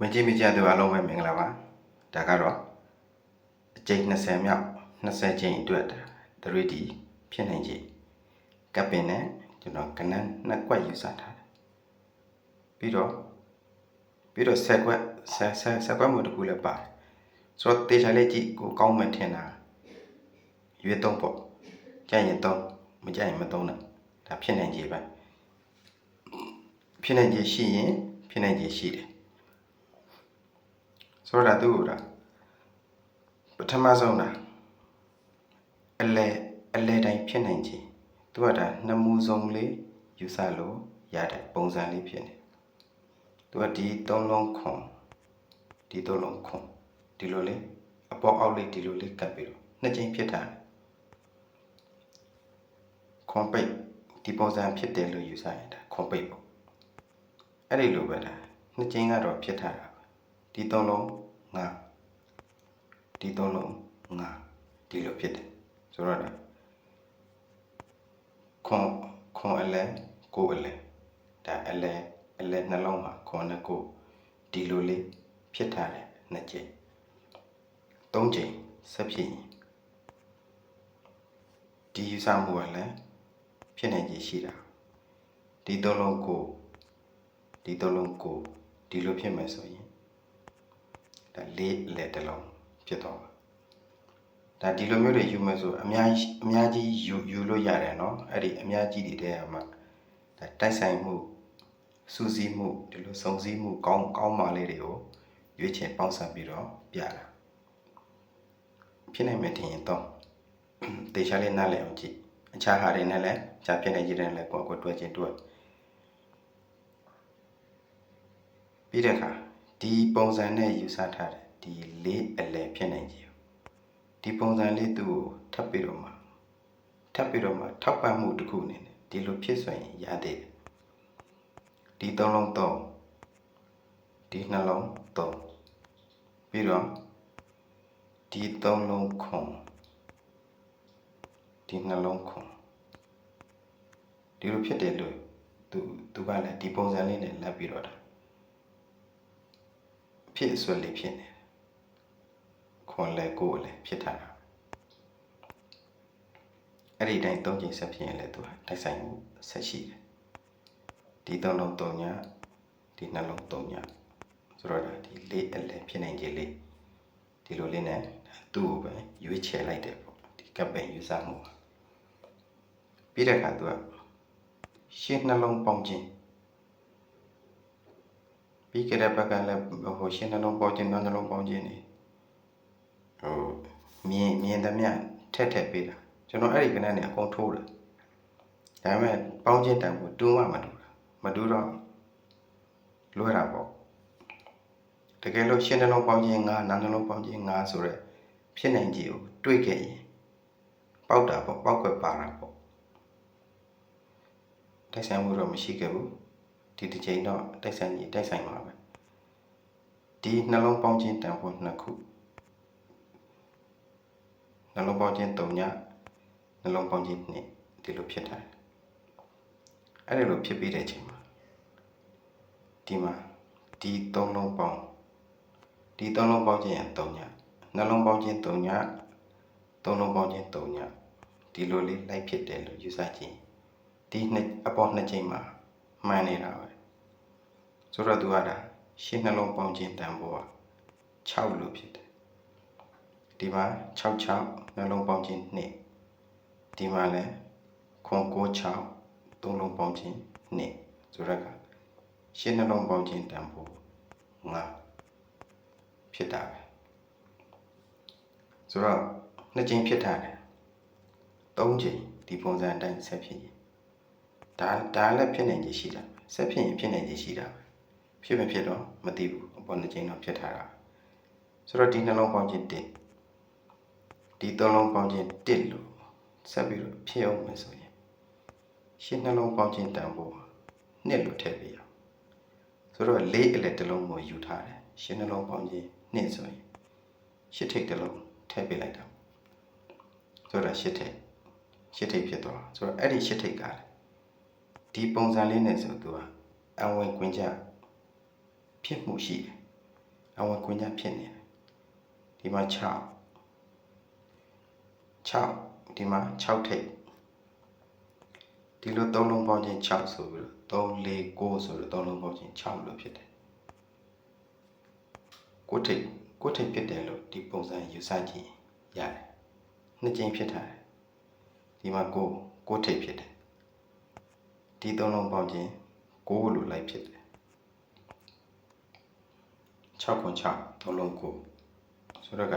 ဝင်ကြည့်မိကြသူအားလုံးပဲမင်္ဂလာပါဒါကတော့အကျိန်20မြောက်20ကျိန်အတွက် 3D ဖြစ်နိုင်ခြေကပ်ပင်နဲ့ကျွန်တော်ကနန်းနှစ်ကွက်ယူဆထားတယ်ပြီးတော့ပြီးတော့ဆက်ကွက်ဆက်ဆက်ဆက်ကွက်မျိုးတစ်ခုလည်းပါတယ်ဆိုတော့တေချာလေးကြည့်ကိုကောင်းမှထင်တာရွေးသုံးပေါ့ကြိုက်ရင်သုံးမကြိုက်ရင်မသုံးနဲ့ဒါဖြစ်နိုင်ခြေပဲဖြစ်နိုင်ခြေရှိရင်ဖြစ်နိုင်ခြေရှိတယ် ဆိုတော့ဒါသူ့ကိုဒါပထမဆုံးဒါအလဲအလဲတိုင်းဖြစ်နိုင်ချေသူကဒါနှစ်မူဆုံးလေးယူဆလို့ရတဲ့ပုံစံလေးဖြစ်နေသူကဒီသုံးလုံးခွန်ဒီသုံးလုံးခွန်ဒီလိုလေးအပေါ်အောက်လေးဒီလိုလေးကပ်ပြီးတော့နှစ်ချိန်ဖြစ်တာခွန်ပိတ်ဒီပုံစံဖြစ်တယ်လို့ယူဆရင်ဒါခွန်ပိတ်ပေါ့အဲ့ဒီလိုပဲဒါနှစ်ချိန်ကတော့ဖြစ်ထားတာပဲ ဒီသုံးလုံးငါဒီသုံးလုံးငါဒီလိုဖြစ်တယ်ဆိုတော့ဒါခွန်ခွန်အလဲကိုအလဲဒါအလဲအလဲနှလုံးမှာခွန်နဲ့ကိုဒီလိုလေးဖြစ်ထားတယ်နှစ်ချိန်သုံးချိန်ဆက်ဖြစ်ရင်ဒီယူဆမှုကလည်းဖြစ်နိုင်ခြေရှိတာဒီသုံးလုံးကိုဒီသုံးလုံးကိုဒီလိုဖြစ်မယ်ဆိုရင် ဒါလေးလက်တစ်လုံးဖြစ်သွားပါဒါဒီလိုမျိုးတွေယူမယ်ဆိုအများကြီးအများကြီးယူယူလို့ရတယ်เนาะအဲ့ဒီအများကြီးတွေတည်းကမှဒါတိုက်ဆိုင်မှုစူးစီးမှုဒီလိုစုံစည်းမှုကောင်းကောင်းပါလေးတွေကိုရွေးချယ်ပေါင်းစပ်ပြီးတော့ပြတာဖြစ်နိုင်မယ်ထင်ရင်တော့တေချာလေးနားလည်အောင်ကြည့်အခြားဟာတွေနဲ့လည်းအခြားဖြစ်နေကြတဲ့လည်းကိုယ့်ကိုယ်တွဲချင်းတွဲပြီးတဲ့အခါ ဒီပုံစံနဲ့ယူဆထားတယ်ဒီလေးအလဲဖြစ်နိုင်ကြဘူးဒီပုံစံလေးသူ့ကိုထပ်ပြီးတော့မှထပ်ပြီးတော့မှထောက်ပံ့မှုတစ်ခုအနေနဲ့ဒီလိုဖြစ်ဆိုရင်ရတဲ့ဒီသုံးလုံးသုံးဒီနှလုံးသုံးပြီးတော့ဒီသုံးလုံးခွန်ဒီနှလုံးခွန်ဒီလိုဖြစ်တယ်လို့သူသူကလည်းဒီပုံစံလေးနဲ့လက်ပြီးတော့တာ ဖြစ်အစွဲလေးဖြစ်နေတယ်ခွန်လဲကိုယ်လည်းဖြစ်ထားတာအဲ့ဒီတိုင်းသုံးချိန်ဆက်ဖြစ်ရင်လည်းသူကတိုက်ဆိုင်မှုဆက်ရှိတယ်ဒီသုံးလုံးသုံးညဒီနှလုံးသုံးညဆိုတော့ဒါဒီလေးအလဲဖြစ်နိုင်ခြင်းလေးဒီလိုလေးနဲ့သူ့ကိုပဲရွေးချယ်လိုက်တယ်ပေါ့ဒီကပ်ပင်ယူဆမှုပါပြီးတဲ့အခါသူကရှင်းနှလုံးပေါင်းခြင်း ပြီးကြတဲ့ဘက်ကလည်းဟိုရှင်းနှလုံးပေါင်းခြင်းနှလုံးပေါင်းခြင်းနေဟိုမြင်မြင်သမျှထက်ထက်ပေးတာကျွန်တော်အဲ့ဒီကနေ့နဲ့အကုန်ထိုးတယ်ဒါပေမဲ့ပေါင်းခြင်းတန်ဖို့တူးမှမတူတာမတူတော့လွဲတာပေါ့တကယ်လို့ရှင်းနှလုံးပေါင်းခြင်းငါနာနှလုံးပေါင်းခြင်းငါဆိုရက်ဖြစ်နိုင်ကြီးကိုတွေးခဲ့ရင်ပေါက်တာပေါ့ပေါက်ွက်ပါတာပေါ့တိုက်ဆိုင်မှုတော့မရှိခဲ့ဘူး ဒီတစ်ချိန်တော့တိုက်ဆိုင်ကြီးတိုက်ဆိုင်မှာပဲဒီနှလုံးပေါင်းခြင်းတန်ဖိုးနှစ်ခုနှလုံးပေါင်းခြင်း၃ညနှလုံးပေါင်းခြင်းနှစ်ဒီလိုဖြစ်ထားတယ်အဲ့ဒီလိုဖြစ်ပြီးတဲ့အချိန်မှာဒီမှာဒီ၃လုံးပေါင်းဒီ၃လုံးပေါင်းခြင်း၃ညနှလုံးပေါင်းခြင်း၃ည၃လုံးပေါင်းခြင်း၃ညဒီလိုလေးလိုက်ဖြစ်တယ်လို့ယူဆကြည့်ဒီနှစ်အပေါ်နှစ်ချိန်မှာ မှန်နေတာပဲဆိုတော့သူကဒါရှင်းနှလုံးပေါင်းခြင်းတန်ဖိုးက6လို့ဖြစ်တယ်ဒီမှာ6 6နှလုံးပေါင်းခြင်း2ဒီမှာလည်းခွန်9 6သုံးလုံးပေါင်းခြင်း2ဆိုတော့ကရှင်းနှလုံးပေါင်းခြင်းတန်ဖိုး5ဖြစ်တာပဲဆိုတော့နှစ်ချိန်ဖြစ်တာတယ်3ချိန်ဒီပုံစံအတိုင်းဆက်ဖြစ်ရင် ဒါဒါလည်းဖြစ်နိုင်ခြင်းရှိတာပဲဆက်ဖြစ်ရင်ဖြစ်နိုင်ခြင်းရှိတာပဲဖြစ်မဖြစ်တော့မသိဘူးအပေါ်နှစ်ချိန်တော့ဖြစ်ထားတာဆိုတော့ဒီနှလုံးပေါင်းခြင်း1ဒီသုံးလုံးပေါင်းခြင်း1လို့ဆက်ပြီးတော့ဖြစ်အောင်မယ်ဆိုရင်ရှင်းနှလုံးပေါင်းခြင်းတန်ဖို့နှစ်လို့ထည့်ပေးရအောင်ဆိုတော့လေးအလက်တစ်လုံးကိုယူထားတယ်ရှင်းနှလုံးပေါင်းခြင်းနှစ်ဆိုရင်ရှစ်ထိပ်တစ်လုံးထည့်ပေးလိုက်တာဆိုတော့ရှစ်ထိပ်ရှစ်ထိပ်ဖြစ်သွားဆိုတော့အဲ့ဒီရှစ်ထိပ်ကလည်း ဒီပုံစံလေးနဲ့ဆိုသူကအဝင်ခွင့်ကြဖြစ်မှုရှိတယ်အဝင်ကွင်းညဖြစ်နေတယ်ဒီမှာ6 6ဒီမှာ6ထိပ်ဒီလိုသုံးလုံးပေါင်းခြင်း6ဆိုပြီးတော့3 4 9ဆိုတော့သုံးလုံးပေါင်းခြင်း6လို့ဖြစ်တယ်ကိုထိပ်ကိုထိပ်ဖြစ်တယ်လို့ဒီပုံစံယူဆကြည့်ရတယ်နှစ်ကြိမ်ဖြစ်ထားတယ်ဒီမှာကိုကိုထိပ်ဖြစ်တယ် ဒီသုံးလုံးပေါင်းခြင်း9လို့လိုက်ဖြစ်တယ်6ခွန်6သုံးလုံး9ဆိုတော့က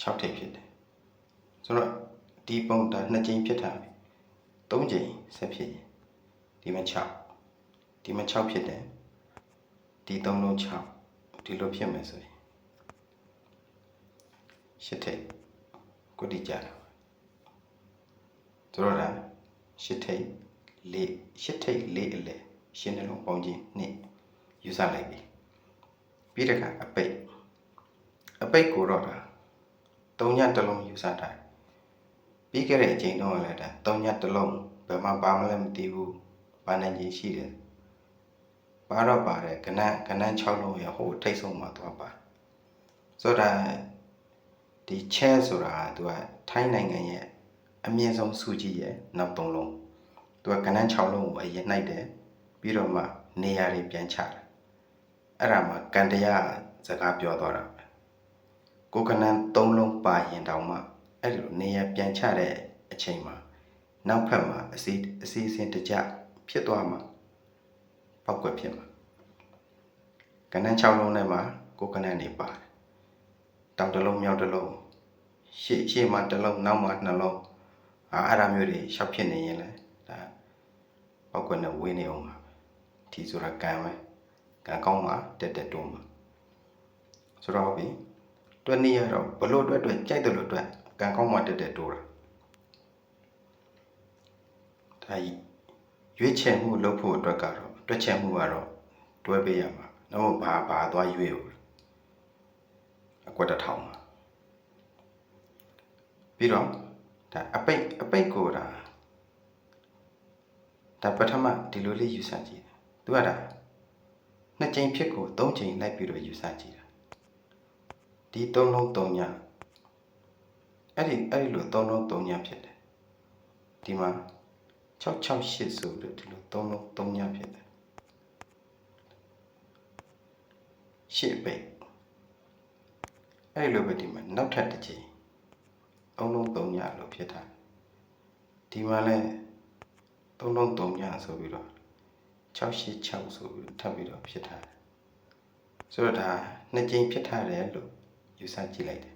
6ထိပ်ဖြစ်တယ်ဆိုတော့ဒီပုံတာနှစ်ကြိမ်ဖြစ်ထားပြီ3ကြိမ်ဆက်ဖြစ်ရင်ဒီမှာ6ဒီမှာ6ဖြစ်တယ်ဒီ3လုံး6ဒီလိုဖြစ်မယ်ဆိုရင်ရှစ်ထိပ်ကုတ္တိကြတာဆိုတော့ဒါ ရှစ်ထိပ်လေးရှစ်ထိပ်လေးအလဲရှင်းနှလုံးပေါင်းခြင်းနှစ်ယူဆလိုက်ပြီပြီးတဲ့အခါအပိတ်အပိတ်ကိုတော့ဒါသုံးညတစ်လုံးယူဆတာပြီးခဲ့တဲ့အချိန်တော့လည်းဒါသုံးညတစ်လုံးဘယ်မှာပါမလဲမသိဘူးပါနိုင်ကြီးရှိတယ်ပါတော့ပါတယ်ကနန်းကနန်း6လုံးရဟိုထိတ်ဆုံးမှာသွားပါဆိုတော့ဒီချဲဆိုတာကသူကထိုင်းနိုင်ငံရဲ့ အမြင့်ဆုံးစုကြည့်ရဲ့နောက်3လုံးသူကကနန်း6လုံးကိုအရင်နှိုက်တယ်ပြီးတော့မှနေရာတွေပြန်ချတယ်အဲ့ဒါမှကန်တရားစကားပြောသွားတာပဲကိုကနန်း3လုံးပါရင်တောင်မှအဲ့ဒီလိုနေရာပြန်ချတဲ့အချိန်မှာနောက်ဖက်မှာအစီအစီအစဉ်တကြဖြစ်သွားမှာပောက်ကွက်ဖြစ်မှာကနန်း6လုံးထဲမှာကိုကနန်းနေပါတယ်တောင်တစ်လုံးမြောက်တစ်လုံးရှေ့ရှေ့မှာတစ်လုံးနောက်မှာနှလုံး အာအဲ့ဒါမျိုးတွေရှောက်ဖြစ်နေရင်လဲဒါပောက်ကွက်နဲ့ဝင်းနေအောင်ပါဒီဆိုတာကံပဲကံကောင်းမှာတက်တက်တွန်းမှာဆိုတော့ပြီတွက်နေရတော့ဘလို့အတွက်အတွက်ကြိုက်တယ်လို့အတွက်ကံကောင်းမှာတက်တက်တိုးတာဒါကြီးရွေးချယ်မှုလုပ်ဖို့အတွက်ကတော့တွက်ချက်မှုကတော့တွဲပေးရမှာတော့ဘာဘာသွားရွေးဘူးအကွက်တစ်ထောင်မှာပြီးတော့ ဒါအပိတ်အပိတ်ကိုဒါဒါပထမဒီလိုလေးယူဆကြည့်တယ်သူကဒါနှစ်ကြိမ်ဖြစ်ကိုသုံးကြိမ်လိုက်ပြီးတော့ယူဆကြည့်တာဒီသုံးလုံးသုံးညအဲ့ဒီအဲ့ဒီလိုသုံးလုံးသုံးညဖြစ်တယ်ဒီမှာ668ဆိုပြီးဒီလိုသုံးလုံးသုံးညဖြစ်တယ်ရှစ်ပိတ်အဲ့လိုပဲဒီမှာနောက်ထပ်တစ်ချိန် သုံးလုံးသုံးညလို့ဖြစ်တာဒီမှာလဲသုံးလုံးသုံးညဆိုပြီးတော့686ဆိုပြီးထပ်ပြီးတော့ဖြစ်ထားတယ်ဆိုတော့ဒါနှစ်ကြိမ်ဖြစ်ထားတယ်လို့ယူဆကြည့်လိုက်တယ်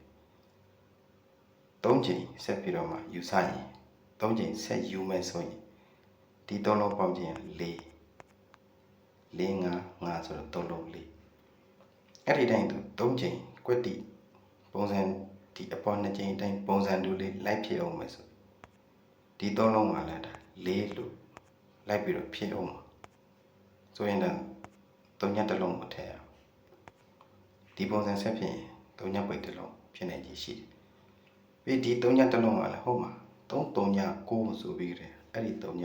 သုံးကြိမ်ဆက်ပြီးတော့မှယူဆရင်သုံးကြိမ်ဆက်ယူမယ်ဆိုရင်ဒီသုံးလုံးပေါင်းခြင်း၄၄၅၅ဆိုတော့သုံးလုံး၄အဲ့ဒီတိုင်းသူသုံးကြိမ်ကွက်တိပုံစံ ဒီအပေါ်နှစ်ကြိမ်တိုင်းပုံစံတူလေးလိုက်ဖြစ်အောင်မယ်ဆိုဒီသုံးလုံးမှာလည်းဒါ၄လို့လိုက်ပြီးတော့ဖြစ်အောင်ဆိုရင်တော့သုံးညတစ်လုံးကိုထည့်ရအောင်ဒီပုံစံဆက်ဖြစ်ရင်သုံးညပိတ်တစ်လုံးဖြစ်နေကြီးရှိတယ်ပြီးဒီသုံးညတစ်လုံးကလည်းဟုတ်မှာသုံးသုံးည9ဆိုပြီးတယ်အဲ့ဒီသုံးည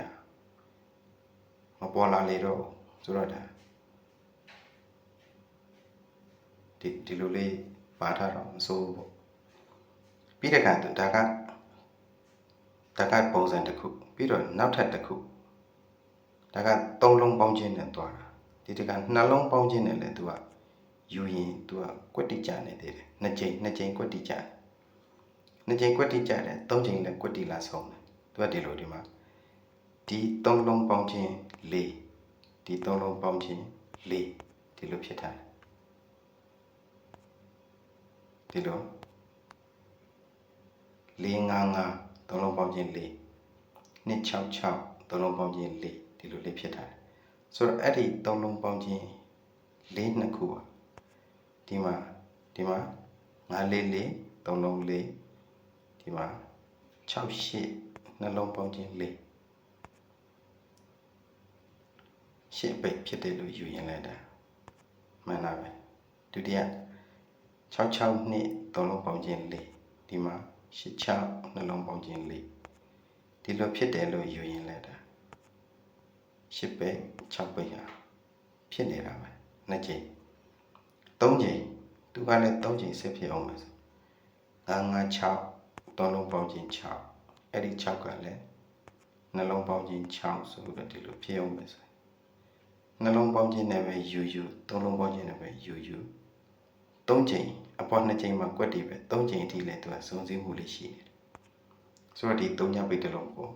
မပေါ်လာလေတော့ဆိုတော့ဒါဒီဒီလိုလေးပါထားတော့မစိုးဘူး ပြီးတဲ့အခါဒါကဒါကပုံစံတစ်ခုပြီးတော့နောက်ထပ်တစ်ခုဒါကသုံးလုံးပေါင်းခြင်းနဲ့တွားတာဒီတကနှလုံးပေါင်းခြင်းနဲ့လည်းသူကယူရင်သူကကွက်တိကြနေသေးတယ်နှစ်ကြိမ်နှစ်ကြိမ်ကွက်တိကြနှစ်ကြိမ်ကွက်တိကြတယ်သုံးကြိမ်လည်းကွက်တိလာဆုံးတယ်သူကဒီလိုဒီမှာဒီသုံးလုံးပေါင်းခြင်း၄ဒီသုံးလုံးပေါင်းခြင်း၄ဒီလိုဖြစ်ထားတယ်ဒီလို ၄၅၅သုံးလုံးပေါင်းခြင်း၄နှစ်6 6သုံးလုံးပေါင်းခြင်း၄ဒီလိုလေးဖြစ်ထားတယ်ဆိုတော့အဲ့ဒီသုံးလုံးပေါင်းခြင်း၄နှစ်ခုပါဒီမှာဒီမှာ9လေးလေးသုံးလုံးလေးဒီမှာ6 8နှလုံးပေါင်းခြင်း၄ရှစ်ပိတ်ဖြစ်တယ်လို့ယူရင်လည်းဒါမှန်တာပဲဒုတိယ66နှစ်သုံးလုံးပေါင်းခြင်း၄ဒီမှာ 86နှလုံးပေါင်းခြင်း၄ဒီလိုဖြစ်တယ်လို့ယူရင်လည်းဒါရှစ်ပိတ်6ပိတ်ဟာဖြစ်နေတာပဲနှစ်ကြိမ်3ချိန်သူကလည်း3ချိန်ဆက်ဖြစ်အောင်မယ်ဆို9 9 6သုံးလုံးပေါင်းခြင်း6အဲ့ဒီ6ကလည်းနှလုံးပေါင်းခြင်း6ဆိုတော့ဒီလိုဖြစ်အောင်မယ်ဆိုနှလုံးပေါင်းခြင်းနဲ့ပဲယူယူသုံးလုံးပေါင်းခြင်းနဲ့ပဲယူယူ3ချိန် အပေါ်2ချိန်မှာကွက်တည်ပဲ3ချိန်အထိလည်းသူကစုံစည်းမှုလေးရှိနေတယ်ဆိုတော့ဒီ3ညပိတ်တစ်လုံးကို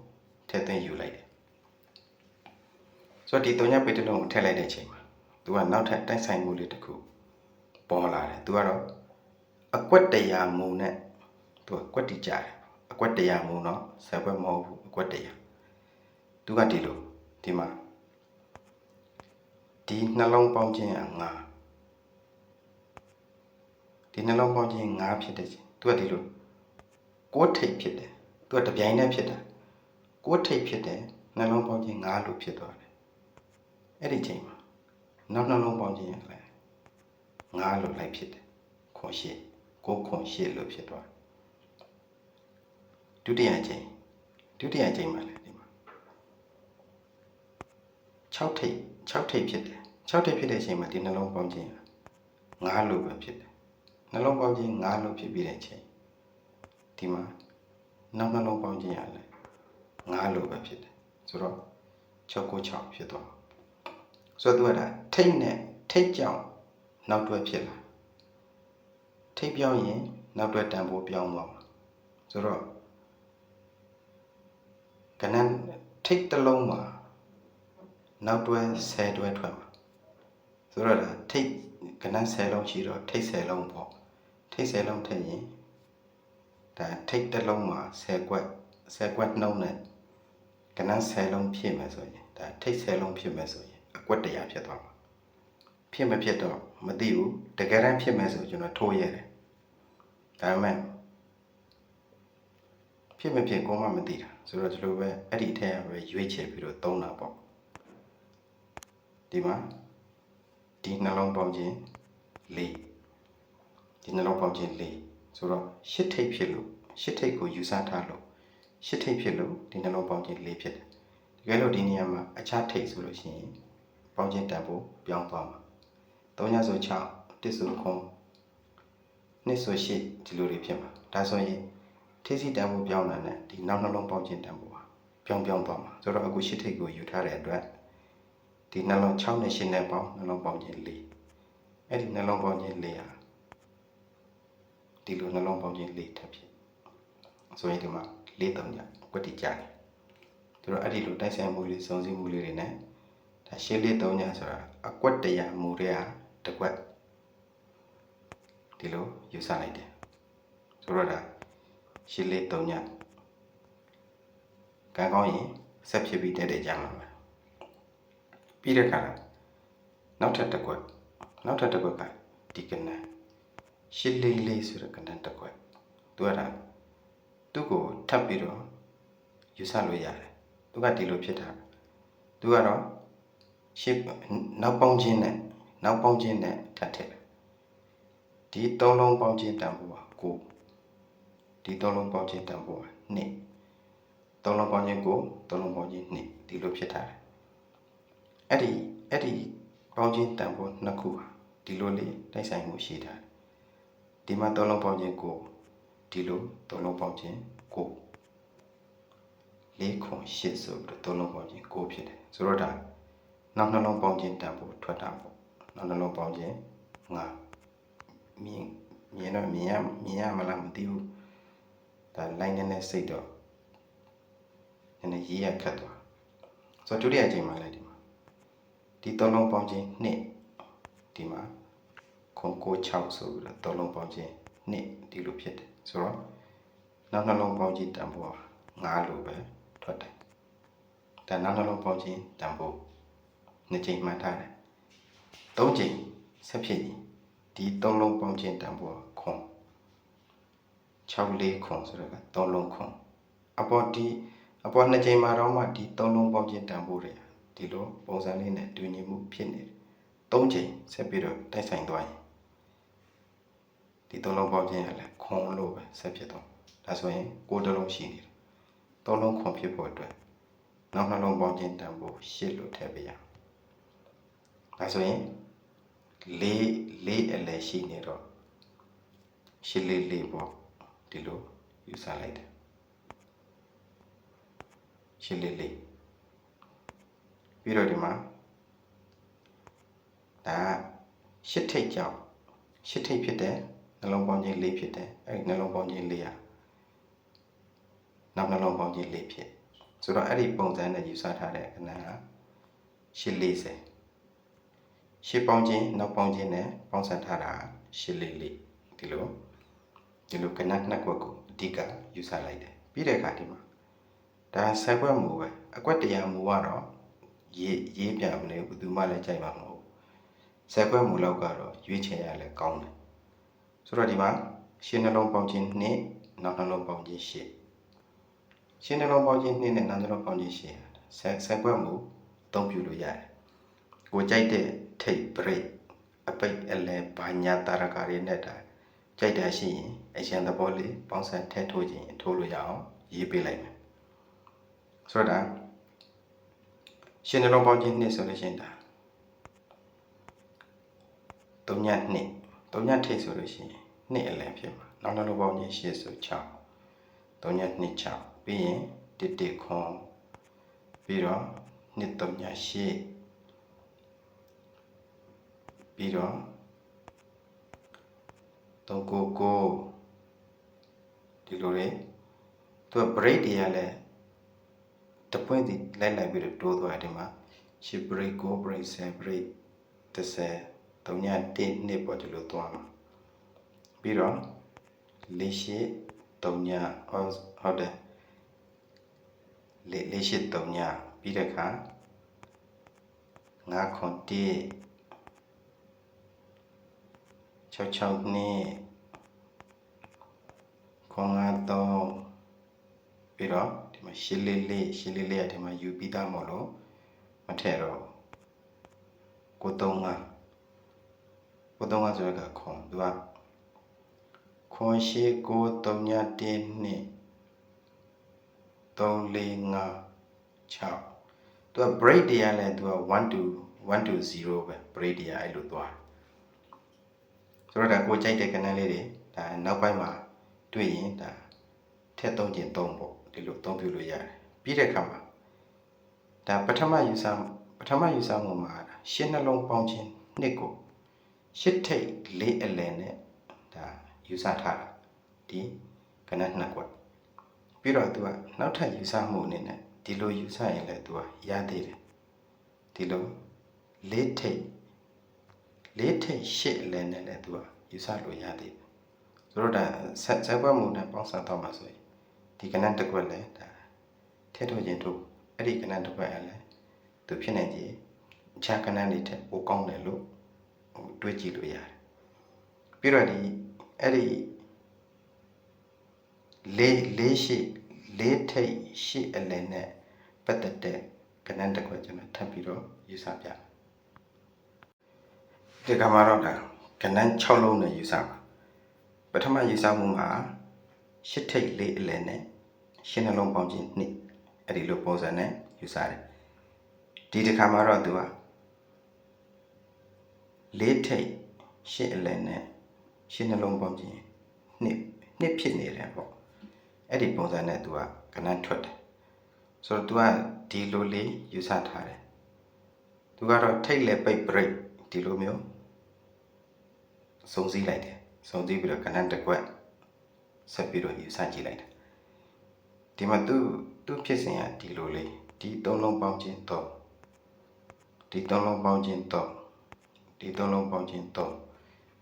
ထည့်သွင်းယူလိုက်တယ်ဆိုတော့ဒီ3ညပိတ်တစ်လုံးကိုထည့်လိုက်တဲ့အချိန်မှာသူကနောက်ထပ်တိုက်ဆိုင်မှုလေးတစ်ခုပေါ်လာတယ်သူကတော့အကွက်တရာမုံနဲ့သူကကွက်တီကြတယ်အကွက်တရာမုံတော့ဆက်ကွက်မဟုတ်ဘူးအကွက်တရာသူကဒီလိုဒီမှာဒီနှလုံးပေါင်းခြင်းကငါ ဒီနှလုံးပေါင်းခြင်းငါဖြစ်တဲ့ချင်းသူကဒီလိုကိုးထိပ်ဖြစ်တယ်သူကတပြိုင်တည်းဖြစ်တာကိုးထိပ်ဖြစ်တယ်နှလုံးပေါင်းခြင်းငါလို့ဖြစ်သွားတယ်အဲ့ဒီချိန်မှာနောက်နှလုံးပေါင်းခြင်းရလဲငါလို့လိုက်ဖြစ်တယ်ခွန်ရှိကိုခွန်ရှိလို့ဖြစ်သွားဒုတိယချိန်ဒုတိယချိန်မှာလဲဒီမှာ6ထိပ်6ထိပ်ဖြစ်တယ်6ထိပ်ဖြစ်တဲ့အချိန်မှာဒီနှလုံးပေါင်းခြင်းငါလို့ပဲဖြစ်တယ် နှလုံးပေါင်းခြင်းငါလို့ဖြစ်ပြီးတဲ့အချိန်ဒီမှာနောက်နှလုံးပေါင်းခြင်းရလဲငါလို့ပဲဖြစ်တယ်ဆိုတော့696ဖြစ်သွားဆိုတော့သူကဒါထိတ်နဲ့ထိတ်ကြောင်နောက်တွဲဖြစ်လာထိတ်ပြောင်းရင်နောက်တွဲတန်ဖိုးပြောင်းသွားမှာဆိုတော့ကနန်းထိတ်တစ်လုံးမှာနောက်တွဲ10တွဲထွက်မှာဆိုတော့ဒါထိတ်ကနန်း10လုံးရှိတော့ထိတ်10လုံးပေါ့ ထိတ်10လုံးထည့်ရင်ဒါထိတ်တစ်လုံးမှာ10ကွက်10ကွက်နှုံးနဲ့ကနန်း10လုံးဖြစ်မယ်ဆိုရင်ဒါထိတ်10လုံးဖြစ်မယ်ဆိုရင်အကွက်100ဖြစ်သွားမှာဖြစ်မဖြစ်တော့မသိဘူးတကယ်တမ်းဖြစ်မယ်ဆိုကျွန်တော်ထိုးရတယ်ဒါပေမဲ့ဖြစ်မဖြစ်ကိုမှမသိတာဆိုတော့ဒီလိုပဲအဲ့ဒီအထက်ကပဲရွေးချယ်ပြီးတော့သုံးတာပေါ့ဒီမှာဒီနှလုံးပေါင်းခြင်း၄ ဒီနှလုံးပေါင်းခြင်း၄ဆိုတော့ရှစ်ထိပ်ဖြစ်လို့ရှစ်ထိပ်ကိုယူဆထားလို့ရှစ်ထိပ်ဖြစ်လို့ဒီနှလုံးပေါင်းခြင်း၄ဖြစ်တယ်တကယ်လို့ဒီနေရာမှာအခြားထိပ်ဆိုလို့ရှိရင်ပေါင်းခြင်းတန်ဖို့ပြောင်းသွားမှာ3ညဆို6တစ်ဆို9နှစ်ဆို8ဒီလိုတွေဖြစ်မှာဒါဆိုရင်ထိစီတန်ဖို့ပြောင်းလာတဲ့ဒီနောက်နှလုံးပေါင်းခြင်းတန်ဖို့ဟာပြောင်းပြောင်းသွားမှာဆိုတော့အခုရှစ်ထိပ်ကိုယူထားတဲ့အတွက်ဒီနှလုံး6နဲ့8နဲ့ပေါင်းနှလုံးပေါင်းခြင်း4အဲ့ဒီနှလုံးပေါင်းခြင်း4ဟာ ဒီလိုနှလုံးပေါင်းခြင်း4ထပ်ဖြစ်ဆိုရင်ဒီမှာ4တုံးညကွက်တိကြတယ်သူတို့အဲ့ဒီလိုတိုက်ဆိုင်မှုလေးစုံစည်းမှုလေးတွေနဲ့ဒါရှင်းလေးတုံးညဆိုတာအကွက်တရာမူတဲ့ဟာတစ်ကွက်ဒီလိုယူဆလိုက်တယ်ဆိုတော့ဒါရှင်းလေးတုံးညကံကောင်းရင်ဆက်ဖြစ်ပြီးတက်တဲ့ကြမှာပဲပြီးတဲ့ခါနောက်ထပ်တစ်ကွက်နောက်ထပ်တစ်ကွက်ကဒီကနန်း ရှင်းလေးလေးဆိုတဲ့ကနန်းတစ်ကွက်သူကဒါသူ့ကိုထပ်ပြီးတော့ယူဆလို့ရတယ်သူကဒီလိုဖြစ်တာသူကတော့ရှေ့နောက်ပေါင်းခြင်းနဲ့နောက်ပေါင်းခြင်းနဲ့ထပ်ထည့်ဒီသုံးလုံးပေါင်းခြင်းတန်ဖိုးဟာ9ဒီသုံးလုံးပေါင်းခြင်းတန်ဖိုးဟာ2သုံးလုံးပေါင်းခြင်း9သုံးလုံးပေါင်းခြင်း2ဒီလိုဖြစ်ထားတယ်အဲ့ဒီအဲ့ဒီပေါင်းခြင်းတန်ဖိုးနှစ်ခုဟာဒီလိုလေးတိုက်ဆိုင်မှုရှိတာ ဒီမှာသုံးလုံးပေါင်းခြင်း9ဒီလိုသုံးလုံးပေါင်းခြင်း9လေးခွန်8ဆိုပြီးတော့သုံးလုံးပေါင်းခြင်း9ဖြစ်တယ်ဆိုတော့ဒါနောက်နှလုံးပေါင်းခြင်းတန်ဖို့ထွက်တာပေါ့နောက်နှလုံးပေါင်းခြင်းငါမြင်မြင်တော့မြင်ရမြင်ရမလားမသိဘူးဒါ line နဲ့နဲ့စိတ်တော့နည်းနည်းရေးရခတ်သွားဆိုတော့ဒုတိယအချိန်မှာလည်းဒီမှာဒီသုံးလုံးပေါင်းခြင်းနှစ်ဒီမှာ ခွန်96ဆိုပြီးတော့သုံးလုံးပေါင်းခြင်းနှစ်ဒီလိုဖြစ်တယ်ဆိုတော့နောက်နှလုံးပေါင်းခြင်းတန်ဖို့ငါလို့ပဲထွက်တယ်ဒါနောက်နှလုံးပေါင်းခြင်းတန်ဖို့နှစ်ချိန်မှတ်ထားတယ်သုံးချိန်ဆက်ဖြစ်ရင်ဒီသုံးလုံးပေါင်းခြင်းတန်ဖိုးခွန်6လေးခွန်ဆိုတော့သုံးလုံးခွန်အပေါ်ဒီအပေါ်နှစ်ချိန်မှာတော့မှဒီသုံးလုံးပေါင်းခြင်းတန်ဖိုးတွေဒီလိုပုံစံလေးနဲ့တူညီမှုဖြစ်နေတယ်သုံးချိန်ဆက်ပြီးတော့တိုက်ဆိုင်သွားရင် ဒီသုံးလုံးပေါင်းခြင်းရလဲခွန်လို့ပဲဆက်ဖြစ်တော့ဒါဆိုရင်ကိုယ်တစ်လုံးရှိနေတယ်သုံးလုံးခွန်ဖြစ်ဖို့အတွက်နောက်နှလုံးပေါင်းခြင်းတန်ဖိုးရှစ်လို့ထည့်ပေးရအောင်ဒါဆိုရင်လေးလေးအလဲရှိနေတော့ရှစ်လေးလေးပေါ့ဒီလိုယူဆလိုက်တယ်ရှစ်လေးလေးပြီးတော့ဒီမှာဒါကရှစ်ထိတ်ကြောင့်ရှစ်ထိတ်ဖြစ်တယ် နှလုံးပေါင်းခြင်းလေးဖြစ်တယ်အဲ့ဒီနှလုံးပေါင်းခြင်းလေးอ่ะနောက်နှလုံးပေါင်းခြင်းလေးဖြစ်ဆိုတော့အဲ့ဒီပုံစံနဲ့ယူဆထားတဲ့ခဏကရှစ်လေးစေရှစ်ပေါင်းခြင်းနောက်ပေါင်းခြင်းနဲ့ပေါင်းစပ်ထားတာရှစ်လေးလေးဒီလိုဒီလိုကနက်နှစ်ကွက်ကိုအဓိကယူဆလိုက်တယ်ပြီးတဲ့အခါဒီမှာဒါဆက်ကွက်မူပဲအကွက်တရားမူကတော့ရေးရေးပြမလဲဘယ်သူမှလည်းကြိုက်မှာမဟုတ်ဘူးဆက်ကွက်မူလောက်ကတော့ရွေးချယ်ရလဲကောင်းတယ် ဆိုတော့ဒီမှာရှင်းနှလုံးပေါင်းခြင်းနှစ်နောက်နှလုံးပေါင်းခြင်းရှစ်ရှင်းနှလုံးပေါင်းခြင်းနှစ်နဲ့နောက်နှလုံးပေါင်းခြင်းရှစ်ဆက်ဆက်ကွက်မူအသုံးပြုလို့ရတယ်ကိုကြိုက်တဲ့ထိတ် break အပိတ်အလဲဘာညာတာရကာတွေနဲ့တာကြိုက်တာရှိရင်အရှင်သဘောလေးပေါင်းစပ်ထည့်ထိုးခြင်းထိုးလို့ရအောင်ရေးပေးလိုက်မယ်ဆိုတော့ဒါရှင်နှလုံးပေါင်းခြင်းနှစ်ဆိုလို့ရှိရင်ဒါ၃ညနှစ်၃ညထိတ်ဆိုလို့ရှိရင် နှစ်အလဲဖြစ်မှာနောက်နှလုံးပေါင်းခြင်းရှစ်ဆို6၃ညနှစ်6ပြီးရင်တစ်တစ်ခွန်ပြီးတော့နှစ်၃ညရှစ်ပြီးတော့3ကိုကိုဒီလိုလေသူက break တွေကလည်းတပွင့်စီလိုက်လိုက်ပြီးတော့တိုးသွားတယ်ဒီမှာ10 break 9 break 10 break 30 3ည1နှစ်ပေါ့ဒီလိုသွားမှာ ပြီးတော့လေးရှိ3ညဟုတ်တယ်လေးလေးရှိ3ညပြီးတဲ့အခါ9ခွန်1 66နှစ်ခွန်53ပြီးတော့ဒီမှာရှစ်လေးလေးရှစ်လေးလေးကဒီမှာယူပြီးသားမို့လို့မထည့်တော့ကို35ကို35ဆိုတော့ခွန်သူက ခွန်ရှိကို3ည1နှစ်3 4 5 6သူက break တရားလဲသူက1 to 1 to 0ပဲ break တရားအဲ့လိုသွားဆိုတော့ဒါကိုကြိုက်တဲ့ကဏ္ဍလေးတွေဒါနောက်ပိုင်းမှာတွေ့ရင်ဒါထက်သုံးခြင်းသုံးပေါ့ဒီလိုသုံးပြလို့ရတယ်ပြီးတဲ့အခါမှာဒါပထမယူဆပထမယူဆမှုမှာရှင်းနှလုံးပေါင်းခြင်းနှစ်ကိုရှစ်ထိတ်လေးအလယ်နဲ့ဒါ ယူဆထားတာဒီကဏ္ဍနှစ်ကွက်ပြီးတော့သူကနောက်ထပ်ယူဆမှုအနေနဲ့ဒီလိုယူဆရင်လည်းသူကရသေးတယ်ဒီလိုလေးထိတ်လေးထိတ်ရှစ်အလယ်နဲ့လည်းသူကယူဆလို့ရသေးတယ်ဆိုတော့ဒါဆက်ဆက်ပွဲမှုနဲ့ပေါင်းစပ်တော့မှာဆိုရင်ဒီကဏ္ဍတစ်ခွက်လည်းဒါထည့်ထုတ်ခြင်းတို့အဲ့ဒီကဏ္ဍတစ်ခွက်ကလည်းသူဖြစ်နေကြအခြားကဏ္ဍတွေထက်ပိုကောင်းတယ်လို့ဟိုတွေးကြည့်လို့ရတယ်ပြီးတော့ဒီ အဲ့ဒီလေးလေးရှိလေးထိတ်ရှိအလယ်နဲ့ပတ်သက်တဲ့ကဏ္ဍတစ်ခွက်ကျွန်တော်ထပ်ပြီးတော့ယူဆပြဒီကမှာတော့ဒါကဏ္ဍ6လုံးနဲ့ယူဆပါပထမရေးစားမှုမှာရှစ်ထိတ်လေးအလယ်နဲ့ရှင်းနှလုံးပေါင်းခြင်းနှစ်အဲ့ဒီလိုပုံစံနဲ့ယူဆတယ်ဒီတစ်ခါမှာတော့သူကလေးထိတ်ရှစ်အလယ်နဲ့ ရှင်းနှလုံးပေါင်းခြင်းနှစ်နှစ်ဖြစ်နေတယ်ပေါ့အဲ့ဒီပုံစံနဲ့သူကကဏ္ဍထွက်တယ်ဆိုတော့သူကဒီလိုလေးယူဆထားတယ်သူကတော့ထိတ်လေပိတ် break ဒီလိုမျိုးစုံစည်းလိုက်တယ်စုံစည်းပြီးတော့ကဏ္ဍတစ်ကွက်ဆက်ပြီးတော့ယူဆကြည့်လိုက်တယ်ဒီမှာသူ့သူ့ဖြစ်စဉ်ကဒီလိုလေးဒီသုံးလုံးပေါင်းခြင်းတော့ဒီသုံးလုံးပေါင်းခြင်းတော့ဒီသုံးလုံးပေါင်းခြင်းတော့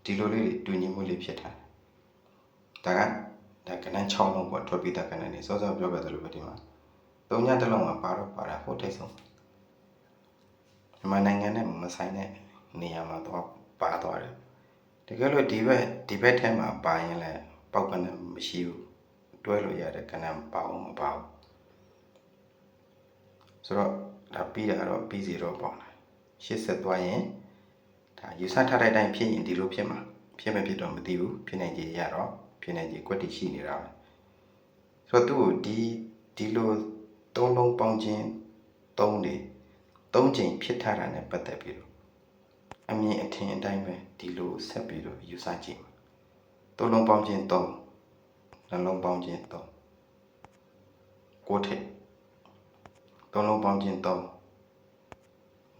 ဒီလိုလေးတွေတူညီမှုလေးဖြစ်တာဒါကဒါကဏ္ဍ6လုံးပေါ့ထွက်ပြီးသားကဏ္ဍနေစောစောပြောပြသလိုပဲဒီမှာသုံးညတစ်လုံးမှာပါတော့ပါတာဟိုထိတ်ဆုံးမြန်မာနိုင်ငံနဲ့မဆိုင်တဲ့နေရာမှာတော့ပါသွားတယ်တကယ်လို့ဒီဘက်ဒီဘက်ထဲမှာပါရင်လည်းပေါက်ကနမရှိဘူးတွဲလို့ရတဲ့ကနမပါအောင်မပါဘူးဆိုတော့ဒါပြီးတာတော့ပြီးစီတော့ပေါ့လားရှစ်ဆက်သွားရင် ဒါယူဆထားတဲ့အတိုင်းဖြစ်ရင်ဒီလိုဖြစ်မှာဖြစ်မဖြစ်တော့မသိဘူးဖြစ်နိုင်ကြရတော့ဖြစ်နိုင်ကြကွက်တိရှိနေတာပဲဆိုတော့သူ့ကိုဒီဒီလိုသုံးလုံးပေါင်းခြင်းသုံးတယ်သုံးချိန်ဖြစ်ထားတာနဲ့ပတ်သက်ပြီးတော့အမြင်အထင်အတိုင်းပဲဒီလိုဆက်ပြီးတော့ယူဆကြည့်သုံးလုံးပေါင်းခြင်းသုံးနှလုံးပေါင်းခြင်းသုံးကိုယ်ထိတ်သုံးလုံးပေါင်းခြင်းသုံး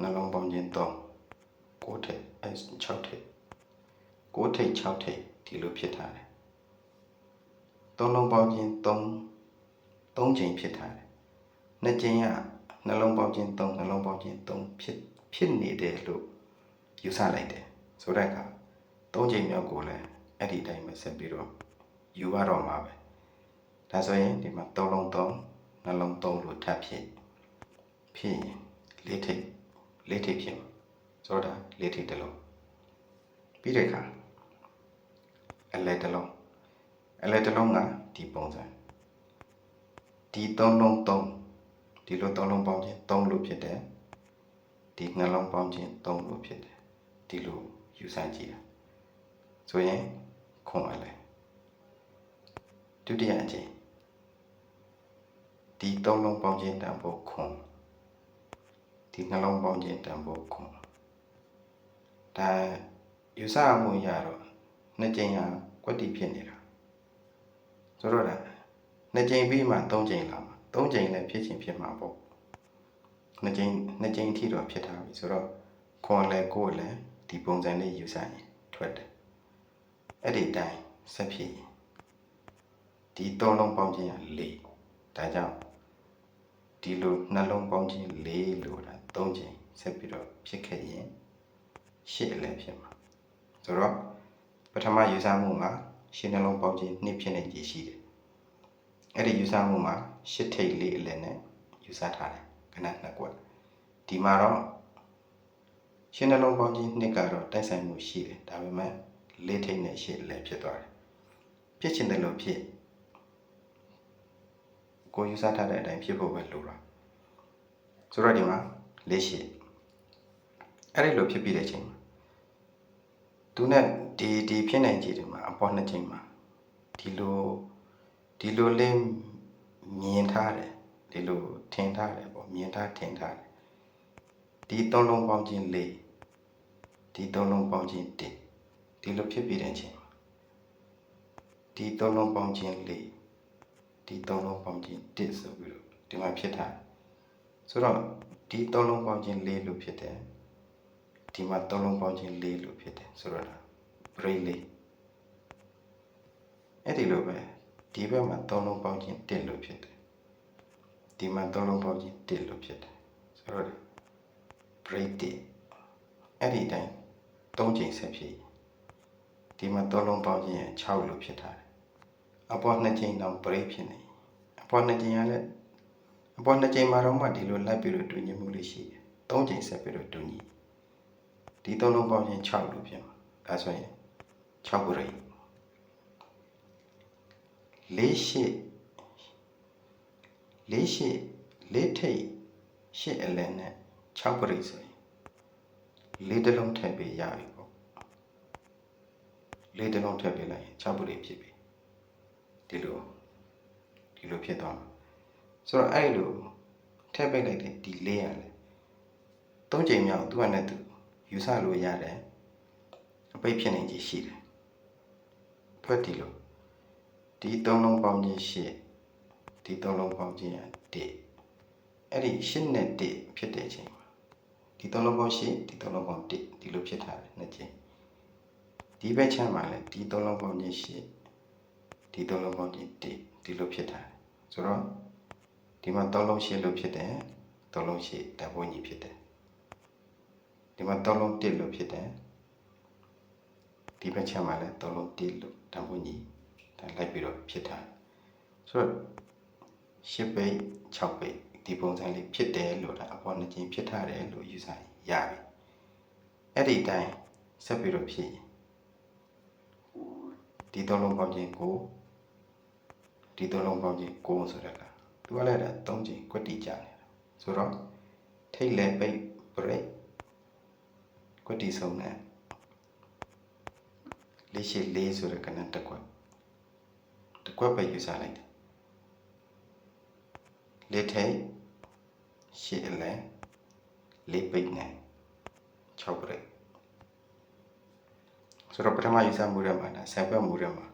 နှလုံးပေါင်းခြင်းသုံး 6ထိပ်အဲ6ထိပ်6ထိပ်6ထိပ်ဒီလိုဖြစ်ထားတယ်သုံးလုံးပေါင်းခြင်း3 3ချိန်ဖြစ်ထားတယ်နှစ်ချိန်ကနှလုံးပေါင်းခြင်း3နှလုံးပေါင်းခြင်း3ဖြစ်ဖြစ်နေတယ်လို့ယူဆလိုက်တယ်ဆိုတဲ့အခါ3ချိန်မြောက်ကိုလည်းအဲ့ဒီတိုင်းပဲဆက်ပြီးတော့ယူရတော့မှာပဲဒါဆိုရင်ဒီမှာ3လုံး3နှလုံး3လို့ထပ်ဖြစ်ဖြစ်ရင်၄ထိပ်၄ထိပ်ဖြစ်မှာ ဆိုတော့လေးထိပ်တစ်လုံးပြီးတဲ့အခါအလဲတစ်လုံးအလဲတစ်လုံးကဒီပုံစံဒီ3လုံး3ဒီလို3လုံးပေါင်းခြင်း3လို့ဖြစ်တယ်ဒီနှလုံးပေါင်းခြင်း3လို့ဖြစ်တယ်ဒီလိုယူဆကြည့်တာဆိုရင်ခွန်အလဲဒုတိယအကြိမ်ဒီ3လုံးပေါင်းခြင်းတန်ဖို့ခွန်ဒီနှလုံးပေါင်းခြင်းတန်ဖို့ခွန် ဒါယူဆမှုရတော့နှစ်ကြိမ်ဟာကွက်တိဖြစ်နေတာဆိုတော့ဒါနှစ်ကြိမ်ပြီးမှသုံးကြိမ်လာမှာသုံးကြိမ်လည်းဖြစ်ချင်းဖြစ်မှာပေါ့နှစ်ကြိမ်နှစ်ကြိမ်ထိတော့ဖြစ်ထားပြီဆိုတော့ခွန်လည်းကိုယ်လည်းဒီပုံစံလေးယူဆရင်ထွက်တယ်အဲ့ဒီတိုင်းဆက်ဖြစ်ရင်ဒီသုံးလုံးပေါင်းခြင်းက၄ဒါကြောင့်ဒီလိုနှလုံးပေါင်းခြင်း၄လို့ဒါ၃ချိန်ဆက်ပြီးတော့ဖြစ်ခဲ့ရင် ရှစ်လည်းဖြစ်မှာဆိုတော့ပထမယူဆမှုမှာရှစ်နှလုံးပေါင်းခြင်းနှစ်ဖြစ်နေကြရှိတယ်အဲ့ဒီယူဆမှုမှာရှစ်ထိပ်လေးအလည်းနဲ့ယူဆထားတယ်ခဏနှစ်ကွက်ဒီမှာတော့ရှင်းနှလုံးပေါင်းခြင်းနှစ်ကတော့တိုက်ဆိုင်မှုရှိတယ်ဒါပေမဲ့လေးထိပ်နဲ့ရှစ်လည်းဖြစ်သွားတယ်ဖြစ်ချင်တယ်လို့ဖြစ်ကိုယူဆထားတဲ့အတိုင်းဖြစ်ဖို့ပဲလိုတာဆိုတော့ဒီမှာလေးရှစ်အဲ့ဒီလိုဖြစ်ပြီးတဲ့ချိန်မှာ သူနဲ့ဒီဒီဖြစ်နိုင်ကြည်ဒီမှာအပေါ်နှစ်ချိန်မှာဒီလိုဒီလိုလေးမြင်ထားတယ်ဒီလိုထင်ထားတယ်ပေါ့မြင်ထားထင်ထားတယ်ဒီသုံးလုံးပေါင်းခြင်းလေးဒီသုံးလုံးပေါင်းခြင်းတစ်ဒီလိုဖြစ်ပြီးတဲ့အချိန်မှာဒီသုံးလုံးပေါင်းခြင်းလေးဒီသုံးလုံးပေါင်းခြင်းတစ်ဆိုပြီးတော့ဒီမှာဖြစ်တာဆိုတော့ဒီသုံးလုံးပေါင်းခြင်းလေးလို့ဖြစ်တယ် ဒီမှာသုံးလုံးပေါင်းခြင်းလေးလို့ဖြစ်တယ်ဆိုတော့ဒါ brain လေးအဲ့ဒီလိုပဲဒီဘက်မှာသုံးလုံးပေါင်းခြင်းတစ်လို့ဖြစ်တယ်ဒီမှာသုံးလုံးပေါင်းခြင်းတစ်လို့ဖြစ်တယ်ဆိုတော့ brain တစ်အဲ့ဒီတိုင်းသုံးချိန်ဆက်ဖြစ်ဒီမှာသုံးလုံးပေါင်းခြင်း6လို့ဖြစ်ထားတယ်အပေါ်နှစ်ချိန်တော့ brain ဖြစ်နေအပေါ်နှစ်ချိန်ရလဲအပေါ်နှစ်ချိန်မှာတော့မှဒီလိုလိုက်ပြီးတော့တူညီမှုလေးရှိတယ်သုံးချိန်ဆက်ပြီးတော့တူညီ ဒီသုံးလုံးပေါင်းခြင်း6လို့ဖြစ်မှာဒါဆိုရင်6 brain လေးရှိလေးရှိလေးထိတ်ရှစ်အလယ်နဲ့6ပရိဆိုရင်လေးတလုံးထည့်ပေးရပြီပေါ့လေးတလုံးထည့်ပေးလိုက်ရင်6ပရိဖြစ်ပြီဒီလိုဒီလိုဖြစ်သွားမှာဆိုတော့အဲ့လိုထည့်ပေးလိုက်တဲ့ဒီလေးရလဲသုံးချိန်မြောက်သူကနဲ့သူ ယူဆလို့ရတယ်အပိတ်ဖြစ်နေကြီးရှိတယ်ထွက်ဒီလိုဒီသုံးလုံးပေါင်းခြင်းရှစ်ဒီသုံးလုံးပေါင်းခြင်းရတစ်အဲ့ဒီရှစ်နဲ့တစ်ဖြစ်တဲ့အချိန်မှာဒီသုံးလုံးပေါင်းရှစ်ဒီသုံးလုံးပေါင်းတစ်ဒီလိုဖြစ်ထားတယ်နှစ်ချိန်ဒီဘက်ချမ်းမှာလည်းဒီသုံးလုံးပေါင်းခြင်းရှစ်ဒီသုံးလုံးပေါင်းခြင်းတစ်ဒီလိုဖြစ်ထားတယ်ဆိုတော့ဒီမှာသုံးလုံးရှစ်လို့ဖြစ်တယ်သုံးလုံးရှစ်တဘုံကြီးဖြစ်တယ် ဒီမှာသုံးလုံးတစ်လို့ဖြစ်တယ်ဒီဘက်ချမ်းမှာလည်းသုံးလုံးတစ်လို့တဘုံကြီးဒါလိုက်ပြီးတော့ဖြစ်တာဆိုတော့ရှစ်ပိတ်6ပိတ်ဒီပုံစံလေးဖြစ်တယ်လို့ဒါအပေါ်နှစ်ချင်းဖြစ်ထားတယ်လို့ယူဆရပြီအဲ့ဒီတိုင်းဆက်ပြီးတော့ဖြစ်ဒီသုံးလုံးပေါင်းခြင်းကိုဒီသုံးလုံးပေါင်းခြင်းကိုဆိုတဲ့ကသူကလည်းဒါ၃ချိန်ကွက်တီကြနေတာဆိုတော့ထိတ်လဲပိတ်ဘရိတ် ကွက်တီဆုံးတယ်လေးရှိလေးဆိုတဲ့ကဏ္ဍတစ်ခွက်တစ်ခွက်ပဲယူဆလိုက်တယ်လေးထိတ်ရှစ်အလဲလေးပိတ်နဲ့6ပရိတ်ဆိုတော့ပထမယူဆမှုထဲမှာဒါဆံပွက်မှုထဲမှာ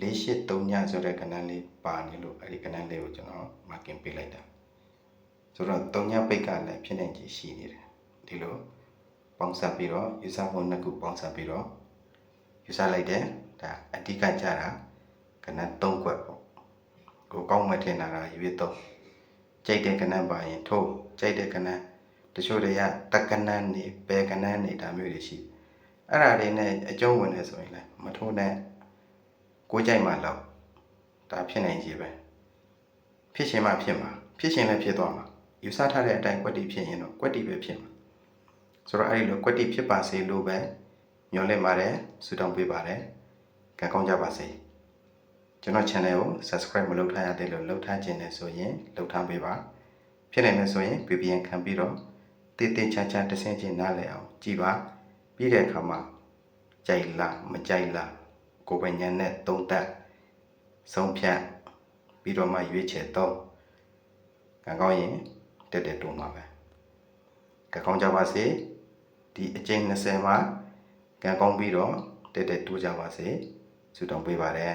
483ညဆိုတဲ့ကဏ္ဍလေးပါနေလို့အဲ့ဒီကဏ္ဍလေးကိုကျွန်တော် marking ပေးလိုက်တာဆိုတော့3ညပိတ်ကလည်းဖြစ်နိုင်ခြေရှိနေတယ်ဒီလို ပေါင်းစပ်ပြီးတော့ယူဆမှုနှစ်ခုပေါင်းစပ်ပြီးတော့ယူဆလိုက်တယ်ဒါအဓိကကြတာကဏ္ဍ3ခွက်ပေါ့ကိုကောင်းမှထင်တာကရွေးတော့ကြိုက်တဲ့ကဏ္ဍပါရင်ထိုးကြိုက်တဲ့ကဏ္ဍတချို့တွေကတက်ကဏ္ဍနေဘယ်ကဏ္ဍနေဒါမျိုးတွေရှိတယ်အဲ့ဒါတွေနဲ့အကျုံးဝင်နေဆိုရင်လည်းမထိုးနဲ့ကိုယ်ကြိုက်မှလောက်ဒါဖြစ်နိုင်ကြီးပဲဖြစ်ရှင်မှဖြစ်မှာဖြစ်ရှင်လည်းဖြစ်သွားမှာယူဆထားတဲ့အတိုင်းကွက်တီဖြစ်ရင်တော့ကွက်တီပဲဖြစ်မှာ ဆိုတော့အဲ့ဒီလိုကွက်တီဖြစ်ပါစေလို့ပဲညွှန်လင့်ပါတယ်ဆုတောင်းပေးပါတယ်ကံကောင်းကြပါစေကျွန်တော် channel ကို subscribe မလုပ်ထားရသေးလို့လုပ်ထားခြင်းနဲ့ဆိုရင်လုပ်ထားပေးပါဖြစ်နိုင်မယ်ဆိုရင် VPN ခံပြီးတော့တည်တည်ချာချာတဆင်ချင်းနားလည်အောင်ကြည်ပါပြီးတဲ့အခါမှာကြိုက်လားမကြိုက်လားကိုယ်ပညာနဲ့သုံးသပ်ဆုံးဖြတ်ပြီးတော့မှရွေးချယ်တော့ကံကောင်းရင်တက်တက်တုံးမှာပဲကံကောင်းကြပါစေ ဒီအကျဉ်း20မှာကံကောင်းပြီးတော့တက်တက်တိုးကြပါစေဆုတောင်းပေးပါတယ်